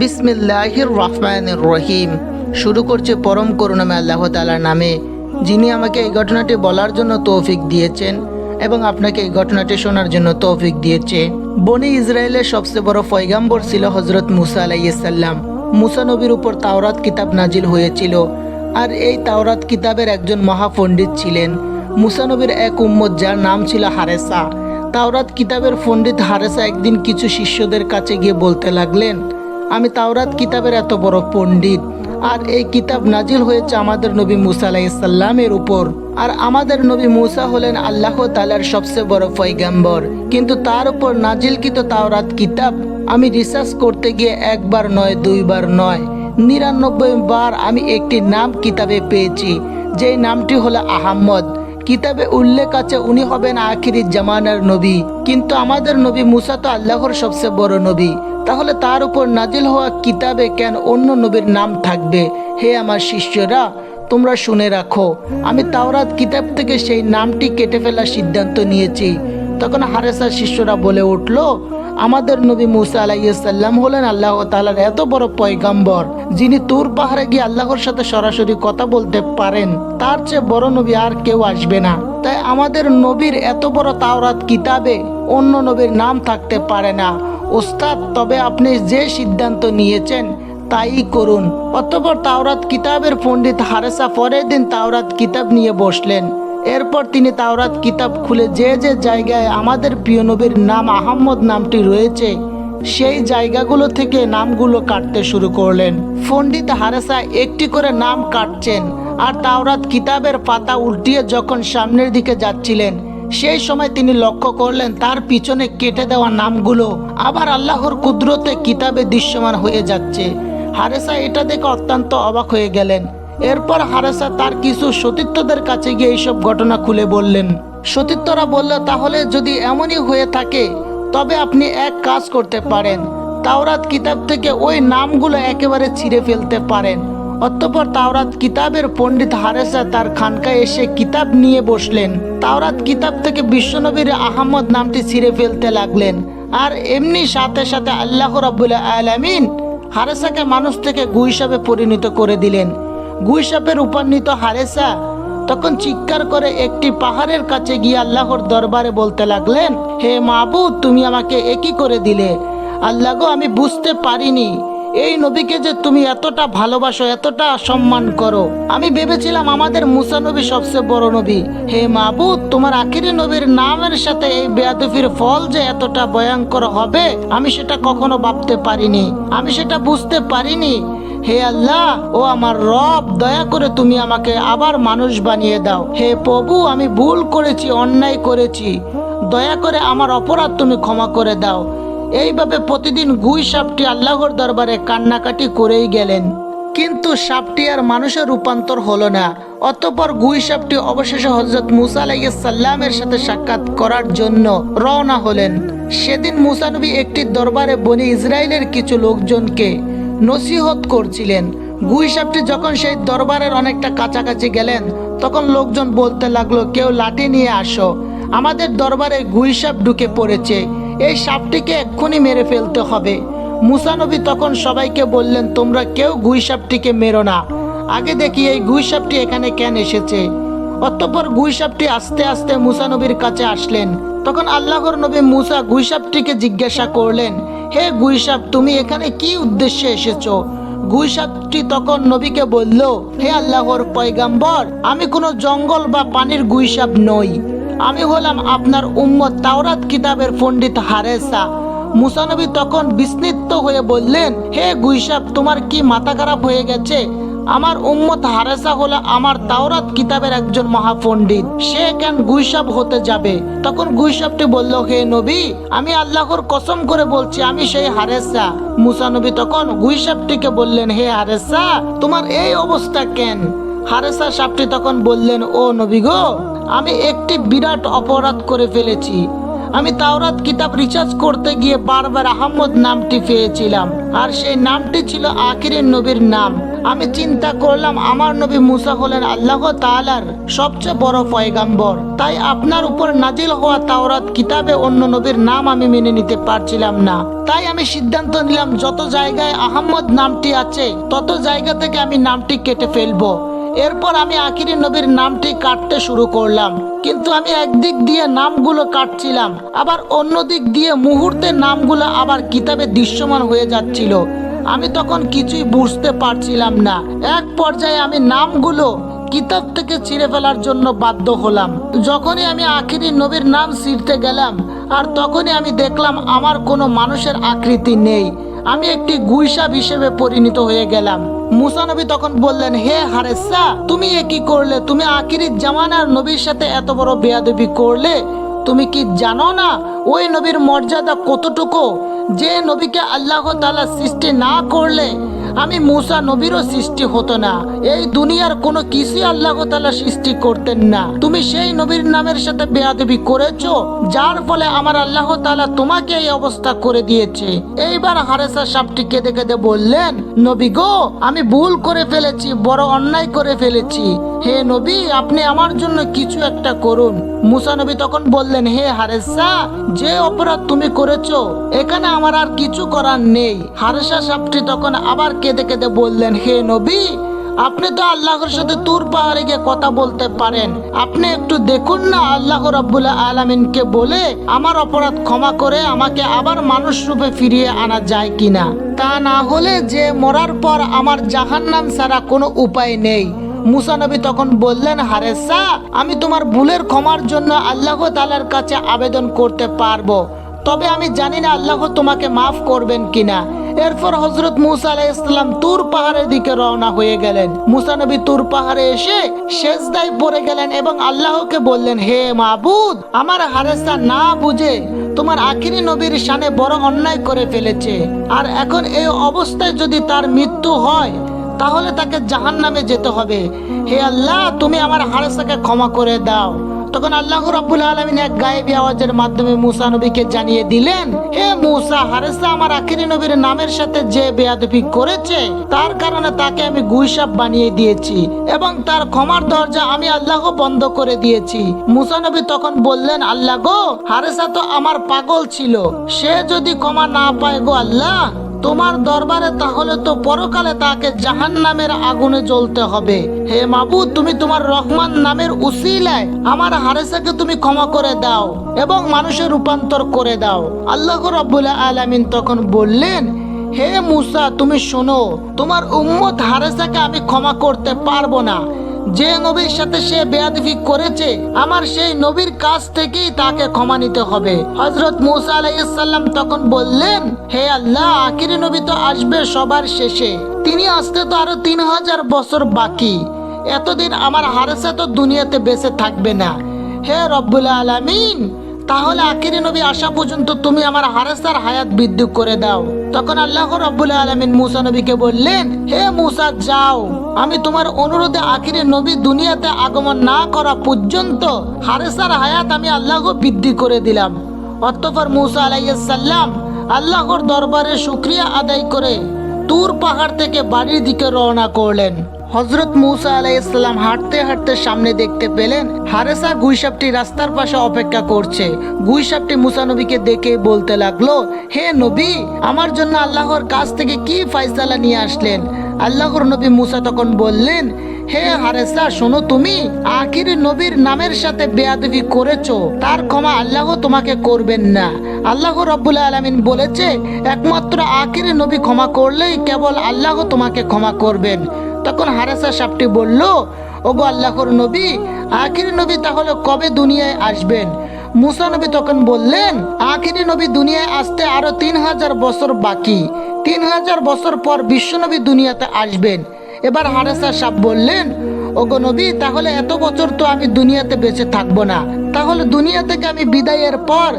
বিসমিল্লাহির রহমানির রহিম। শুরু করছে পরম করুণাময় আল্লাহ তাআলার নামে, যিনি আমাকে এই ঘটনাটি বলার জন্য তৌফিক দিয়েছেন এবং আপনাকে এই ঘটনাটি শোনার জন্য তৌফিক দিয়েছে। বনি ইসরায়েলের সবচেয়ে বড় ফয়গাম্বর ছিল হজরত মুসা আলাইসাল্লাম মুসা নবীর উপর তাওরাত কিতাব নাজিল হয়েছিল আর এই তাওরাত কিতাবের একজন মহাপণ্ডিত ছিলেন। মুসা নবীর এক উম্মত যার নাম ছিল হারেসা। তাওরাত কিতাবের পণ্ডিত হারেসা একদিন কিছু শিষ্যদের কাছে গিয়ে বলতে লাগলেন আমি তাওরাত কিতাবের এত বড় পণ্ডিত, আর এই কিতাব নাজিল হয়েছে আমাদের নবী মুসা আলাইসাল্লামের উপর। আর আমাদের নবী মুসা হলেন আল্লাহ তালার সবচেয়ে বড় পয়গাম্বর। কিন্তু তার উপর নাজিল নাজিলকৃত তাওরাত কিতাব আমি রিসার্চ করতে গিয়ে একবার নয়, দুইবার নয়, নিরানব্বই বার আমি একটি নাম কিতাবে পেয়েছি। যেই নামটি হলো আহম্মদ। কিতাবে উল্লেখ আছে, উনি হবেন আখিরি জামানার নবী। কিন্তু আমাদের নবী মুসা তো আল্লাহর সবচেয়ে বড় নবী। তাহলে তার উপর নাজিল হওয়া কিতাবে কেন অন্য নবীর নাম থাকবে? হে আমার শিষ্যরা, তোমরা শুনে রাখো, আমি তাওরাত কিতাব থেকে সেই নামটি কেটে ফেলার সিদ্ধান্ত নিয়েছি। তখন হারেসার শিষ্যরা বলে উঠল, আমাদের নবী মুসা আলাইসাল্লাম হলেন আল্লাহ তালার এত বড় পয়গাম্বর, যিনি তুর পাহাড়ে গিয়ে আল্লাহর সাথে সরাসরি কথা বলতে পারেন। তার চেয়ে বড় নবী আর কেউ আসবে না। তাই আমাদের নবীর এত বড় তাওরাত কিতাবে অন্য নবীর নাম থাকতে পারে না। ওস্তাদ, তবে আপনি যে সিদ্ধান্ত নিয়েছেন তাই করুন। অতপর তাওরাত কিতাবের পণ্ডিত হারেসা পরের দিন তাওরাত কিতাব নিয়ে বসলেন। এরপর তিনি তাওরাত কিতাব খুলে যে যে জায়গায় আমাদের প্রিয় নবীর নাম আহম্মদ নামটি রয়েছে, সেই জায়গাগুলো থেকে নামগুলো কাটতে শুরু করলেন। পণ্ডিত হারেসা একটি করে নাম কাটছেন, আর তাওরাত কিতাবের পাতা উল্টিয়ে যখন সামনের দিকে যাচ্ছিলেন সেই সময় তিনি লক্ষ্য করলেন, তার পিছনে কেটে দেওয়া নামগুলো আবার আল্লাহর কুদরতে কিতাবে দৃশ্যমান হয়ে যাচ্ছে। হারেসা এটা দেখে অত্যন্ত অবাক হয়ে গেলেন। এরপর হারেসা তার কিছু সতীর্থদের কাছে গিয়ে এইসব ঘটনা খুলে বললেন। সতীর্থরা বলল, তাহলে যদি এমনই হয়ে থাকে, তবে আপনি এক কাজ করতে পারেন। তাওরাত কিতাব থেকে ওই নামগুলো একেবারে ছিঁড়ে ফেলতে পারেন। অতঃপর তাওরাত কিতাবের পণ্ডিত হারেসা তার খানকায় এসে কিতাব নিয়ে বসলেন। তাওরাত কিতাব থেকে বিশ্বনবীর আহমদ নামটি ছিঁড়ে ফেলতে লাগলেন। আর এমনি সাথে সাথে আল্লাহ রাবুল্লাহ আলামিন হারেসাকে মানুষ থেকে গুই সাপে পরিণত করে দিলেন। গুই সাপে রূপান্বিত হারেসা তখন চিৎকার করে একটি পাহাড়ের কাছে গিয়ে আল্লাহর দরবারে বলতে লাগলেন, হে মাহবুদ তুমি আমাকে একই করে দিলে? আল্লাহ গো, আমি বুঝতে পারিনি। এই নবীকে যে তুমি এতটা ভালোবাসো, এতটা সম্মান করো, আমি ভেবেছিলাম আমাদের মুসা নবী সবচেয়ে বড় নবী। হে মাহবুদ তোমার আখিরি নবীর নামের সাথে এই বেয়াদফির ফল যে এতটা ভয়ঙ্কর হবে, আমি সেটা কখনো ভাবতে পারিনি। আমি সেটা বুঝতে পারিনি। হে আল্লাহ, ও আমার রব, দয়া করে তুমি আমাকে আবার মানুষ বানিয়ে দাও। হে প্রভু, আমি ভুল করেছি, অন্যায় করেছি। দয়া করে আমার অপরাধ তুমি ক্ষমা করে দাও। এইভাবে প্রতিদিন গুই সাপটি আল্লাহর দরবারে কান্নাকাটি করেই গেলেন। কিন্তু সাপটি আর মানুষের রূপান্তর হলো না। অতঃপর গুই সাপটি অবশেষে হজরত মুসা সাল্লামের সাথে সাক্ষাৎ করার জন্য রওনা হলেন। সেদিন মুসা নবী একটি দরবারে বনি ইসরায়েলের কিছু লোকজনকে নসিহত করছিলেন। গুই সাপটি যখন সেই দরবারের অনেকটা কাছাকাছি গেলেন, তখন লোকজন বলতে লাগল, কেউ লাঠি নিয়ে আসো। আমাদের দরবারে গুই সাপ ঢুকে পড়েছে। এই সাপটিকে এক্ষুনি মেরে ফেলতে হবে। মুসানবী তখন সবাইকে বললেন, তোমরা কেউ গুই সাপটিকে মেরো না। আগে দেখি এই গুই সাপটি এখানে কেন এসেছে? অতঃপর গুই সাপটি আস্তে আস্তে মুসানবীর কাছে আসলেন। তখন আল্লাহর নবী মুসা গুই সাপটিকে জিজ্ঞাসা করলেন, হে গুই সাপ, তুমি এখানে কি উদ্দেশ্যে এসেছ? গুই সাপটি তখন নবীকে বলল, হে আল্লাহর পয়গাম্বর, আমি কোনো জঙ্গল বা পানির গুই সাপ নই। আমি হলাম আপনার উম্মত তাওরাত কিতাবের পণ্ডিত হারেসা। মুসানবী তখন বিস্মিত হয়ে বললেন, হে গুইসাপ তোমার কি মাথা খারাপ হয়ে গেছে? আমার উম্মত হারেসা হলো আমার তাওরাত কিতাবের একজন মহাপণ্ডিত। সে কেন গুইসাপ হতে যাবে? তখন গুইসাপটি বলল, হে নবী, আমি আল্লাহর কসম করে বলছি, আমি সেই হারেসা। মুসা নবী তখন গুইসাপটিকে বললেন, হে হারেসা, তোমার এই অবস্থা কেন? হারেসা সাপটি তখন বললেন, ও নবী গো আমি একটি বিরাট অপরাধ করে ফেলেছি। আমি তাওরাত কিতাব রিচার্জ করতে গিয়ে বারবার আহমদ নামটি পেয়েছিলাম। আর সেই নামটি ছিল আখিরের নবীর নাম। আমি চিন্তা করলাম, আমার নবী মুসা হলেন আল্লাহ তাআলার সবচেয়ে বড় পয়গাম্বর। তাই আপনার উপর নাজিল হওয়া তাওরাত কিতাবে অন্য নবীর নাম আমি মেনে নিতে পারছিলাম না। তাই আমি সিদ্ধান্ত নিলাম, যত জায়গায় আহম্মদ নামটি আছে, তত জায়গা থেকে আমি নামটি কেটে ফেলব। এরপর আমি আখিরি নবীর নামটি কাটতে শুরু করলাম। কিন্তু আমি একদিক দিয়ে নামগুলো কাটছিলাম, আবার অন্য দিক দিয়ে মুহূর্তে নামগুলো আবার কিতাবে দৃশ্যমান হয়ে যাচ্ছিল। আমি তখন কিছুই বুঝতে পারছিলাম না। এক পর্যায়ে আমি নামগুলো কিতাব থেকে ছিঁড়ে ফেলার জন্য বাধ্য হলাম। যখনই আমি আখিরি নবীর নাম ছিঁড়তে গেলাম, আর তখনই আমি দেখলাম আমার কোনো মানুষের আকৃতি নেই। আমি একটি গুইসাব হিসেবে পরিণত হয়ে গেলাম। মুসা নবী তখন বললেন, হে হারেসা, তুমি এ কি করলে? তুমি আখিরি জামানার নবীর সাথে এত বড় বেয়াদবি করলে? তুমি কি জানো না ওই নবীর মর্যাদা কতটুকু? যে নবীকে আল্লাহ তালা সৃষ্টি না করলে আমি মুসা নবীরও সৃষ্টি হতো না। এই দুনিয়ার কোনো কিছুই আল্লাহ তালা সৃষ্টি করতেন না। তুমি সেই নবীর নামের সাথে বেয়াদবি করেছ, যার ফলে আমার আল্লাহ তালা তোমাকে এই অবস্থা করে দিয়েছে। এইবার হারেসা সাপটি কেঁদে কেঁদে বললেন, নবী গো, আমি ভুল করে ফেলেছি, বড় অন্যায় করে ফেলেছি। হে নবী, আপনি আমার জন্য কিছু একটা করুন। মুসা নবী তখন বললেন, হে হারেসা, যে অপরাধ তুমি করেছ, এখানে আমার আর কিছু করার নেই। হারেসা সাপটি তখন আবার কেঁদে কেঁদে বললেন, হে নবী, আপনি তো আল্লাহর সাথে তুর পাহাড়ে গিয়ে কথা বলতে পারেন। আপনি একটু দেখুন না আল্লাহ রাব্বুল আলামিনকে বলে আমার অপরাধ ক্ষমা করে আমাকে আবার মানুষ রূপে ফিরিয়ে আনা যায় কিনা? তা না হলে যে মরার পর আমার জাহান্নাম ছাড়া কোনো উপায় নেই। মুসা নবী তখন বললেন হারেসা আমি তোমার ভুলের ক্ষমার জন্য আল্লাহ তালার কাছে আবেদন করতে পারব। তবে আমি জানি না আল্লাহ তোমাকে মাফ করবেন কিনা। এরপর হজরত মুসা আলাহ ইসলাম তুর পাহাড়ের দিকে রওনা হয়ে গেলেন। মুসা নবী তুর পাহাড়ে এসে শেষদায় পড়ে গেলেন এবং আল্লাহকে বললেন, হে মাবুদ, আমার হারেসা না বুঝে তোমার আখিরি নবীর শানে বড় অন্যায় করে ফেলেছে। আর এখন এই অবস্থায় যদি তার মৃত্যু হয়, তাহলে তাকে জাহান নামে যেতে হবে। হে আল্লাহ, তুমি আমার হারেসাকে ক্ষমা করে দাও। তখন আল্লাহ রাব্বুল আলামিন এক গায়েবী আওয়াজের মাধ্যমে মুসা নবীকে জানিয়ে দিলেন, হে মুসা, হারেসা আমার আখিরি নবীর নামের সাথে যে বেয়াদবি করেছে, তার কারণে তাকে আমি গুইসাপ বানিয়ে দিয়েছি এবং তার ক্ষমার দরজা আমি আল্লাহ বন্ধ করে দিয়েছি। মুসা নবী তখন বললেন, আল্লাহ গো, হারেসা তো আমার পাগল ছিল, সে যদি ক্ষমা না পায় গো আল্লাহ তোমার দরবারে তাহলে তো পরকালে তাকে জাহান নামের আগুনে জ্বলতে হবে। হে মাবুদ, তুমি তোমার রহমান নামের উসিলায় আমার হারেসাকে তুমি ক্ষমা করে দাও এবং মানুষের রূপান্তর করে দাও। আল্লাহ রাব্বুল আলামিন তখন বললেন, হে মুসা, তুমি শোনো, তোমার উম্মত হারেসাকে আমি ক্ষমা করতে পারব না। যে নবীর সাথে সে বেয়াদফি করেছে, আমার সেই নবীর কাছ থেকেই তাকে ক্ষমা নিতে হবে। হজরত মুসা আলাইসাল্লাম তখন বললেন, হে আল্লাহ, আখিরি নবী তো আসবে সবার শেষে। তিনি আসতে তো আরও তিন হাজার বছর বাকি। এতদিন আমার হারেসা তো দুনিয়াতে বেঁচে থাকবে না। হে রব্বুল আলামিন তাহলে আখিরি নবী আসা পর্যন্ত তুমি আমার হারেসার হায়াত বৃদ্ধি করে দাও। তখন আল্লাহ রব্বুল আলমিন মুসা নবীকে বললেন, হে মুসা, যাও। আমি তোমার অনুরোধে আখিরি নবী দুনিয়াতে আগমন না করা পর্যন্ত হারেসার হায়াত আমি আল্লাহ বৃদ্ধি করে দিলাম। অতঃপর মুসা আলাইসাল্লাম আল্লাহর দরবারে শুক্রিয়া আদায় করে তুর পাহাড় থেকে বাড়ির দিকে রওনা করলেন। হজরত মুসা আলাইসাল্লাম হাঁটতে হাঁটতে সামনে দেখতে পেলেন হারেসা গুইসাপটি রাস্তার পাশে অপেক্ষা করছে। গুইসাপটি মুসা নবীকে দেখে বলতে লাগল, হে নবী, আমার জন্য আল্লাহর কাছ থেকে কি ফাইসালা নিয়ে আসলেন? আল্লাহর নবী মুসা তখন বললেন, হে হারেসা, শোনো তুমি, আখির নবীর নামের সাথে বেয়াদবি করেছ, তার ক্ষমা আল্লাহ তোমাকে করবেন না। আল্লাহ রব্বুল আলমিন বলেছে, একমাত্র আখির নবী ক্ষমা করলেই কেবল আল্লাহ তোমাকে ক্ষমা করবেন। তখন হারেসা সাপটি বলল, ওগো আল্লাহর নবী, আখির নবী তাহলে কবে দুনিয়ায় আসবেন? মুসা নবী তখন বললেন, আখিরি নবী দুনিয়ায় আসতে আরও তিন হাজার বছর বাকি। তিন হাজার বছর পর বিশ্বনবী দুনিয়াতে আসবেন। এবার হারেসা সাপ বললেন, ওগো নবী, তাহলে এত বছর তো আমি দুনিয়াতে বেঁচে থাকব না। তাহলে দুনিয়া থেকে আমি বিদায়ের পর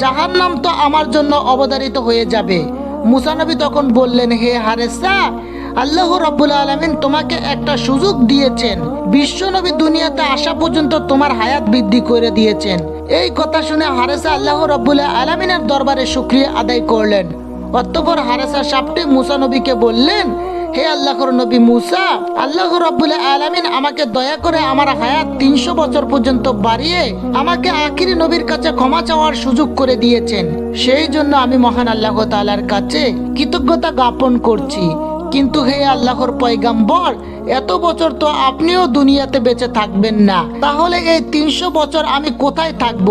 জাহান্নাম তো আমার জন্য অবতারিত হয়ে যাবে। মুসানবী তখন বললেন, হে হারেসা আল্লাহ রব্বুল আলমিন তোমাকে একটা সুযোগ দিয়েছেন। বিশ্বনবী দুনিয়াতে আসা পর্যন্ত তোমার হায়াত বৃদ্ধি করে দিয়েছেন। এই কথা শুনে হারেসা আল্লাহ রব্বুল আলমিনের দরবারে শুক্রিয়া আদায় করলেন। অতঃপর হারেসা সাপটি মুসা নবীকে বললেন, হে আল্লাহর নবী মুসা, আল্লাহ রব্বুল আলামিন আমাকে দয়া করে আমার হায়াত তিনশো বছর পর্যন্ত বাড়িয়ে আমাকে আখিরি নবীর কাছে ক্ষমা চাওয়ার সুযোগ করে দিয়েছেন। সেই জন্য আমি মহান আল্লাহ তাআলার কাছে কৃতজ্ঞতা জ্ঞাপন করছি। কিন্তু হে আল্লাহর পয়গাম্বর, এত বছর তো আপনিও দুনিয়াতে বেঁচে থাকবেন না। তাহলে এই তিনশো বছর আমি কোথায় থাকব?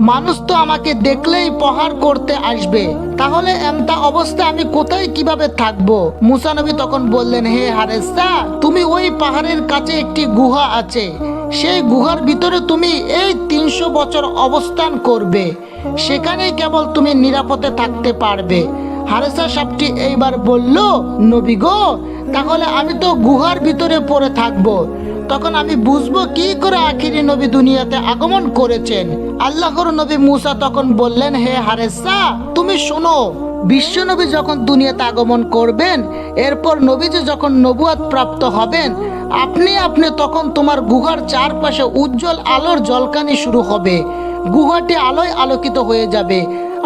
মানুষ তো আমাকে দেখলেই প্রহার করতে আসবে। তাহলে এমতা অবস্থায় আমি কোথায় কীভাবে থাকব? মুসানবী তখন বললেন, হে হারেসা তুমি ওই পাহাড়ের কাছে একটি গুহা আছে। সেই গুহার ভিতরে তুমি এই তিনশো বছর অবস্থান করবে। সেখানেই কেবল তুমি নিরাপদে থাকতে পারবে। হারেসা সাপটি এইবার বলল, নবী গো, তাহলে আমি তো গুহার ভিতরে পড়ে থাকব। তখন আমি বুঝব কি করে আখিরি নবী দুনিয়াতে আগমন করেছেন। আল্লাহর নবী মুসা তখন বললেন, হে হারেসা, তুমি শোনো বিশ্বনবী যখন দুনিয়াতে আগমন করবেন, এরপর নবীজি যখন নবুয়াত প্রাপ্ত হবেন, আপনি আপনি তখন তোমার গুহার চারপাশে উজ্জ্বল আলোর জলকানি শুরু হবে। গুহাটি আলোয় আলোকিত হয়ে যাবে।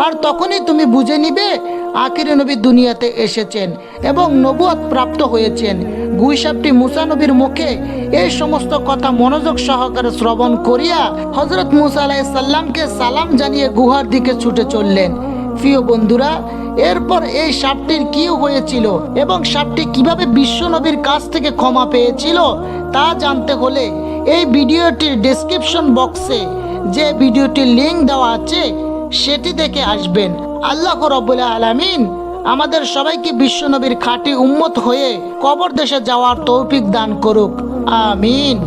আর তখনই তুমি বুঝে নিবে আখিরে নবী দুনিয়াতে এসেছেন এবং নবুয়াত প্রাপ্ত হয়েছেন। গুইসাবটি মুসা নবীর মুখে এই সমস্ত কথা মনোযোগ সহকারে শ্রবণ করিয়া হজরত মুসা আলাইসাল্লামকে সালাম জানিয়ে গুহার দিকে ছুটে চললেন। প্রিয় বন্ধুরা, এরপর এই সাপটির কি হয়েছিল এবং সাপটি কীভাবে বিশ্ব নবীর কাছ থেকে ক্ষমা পেয়েছিল তা জানতে হলে এই ভিডিওটির ডেসক্রিপশন বক্সে যে ভিডিওটির লিঙ্ক দেওয়া আছে, সেটি দেখে আসবেন। আল্লাহ রব্বুল আলামিন আমাদের সবাইকে বিশ্বনবীর খাঁটি উম্মত হয়ে কবর দেশে যাওয়ার তৌফিক দান করুক। আমিন।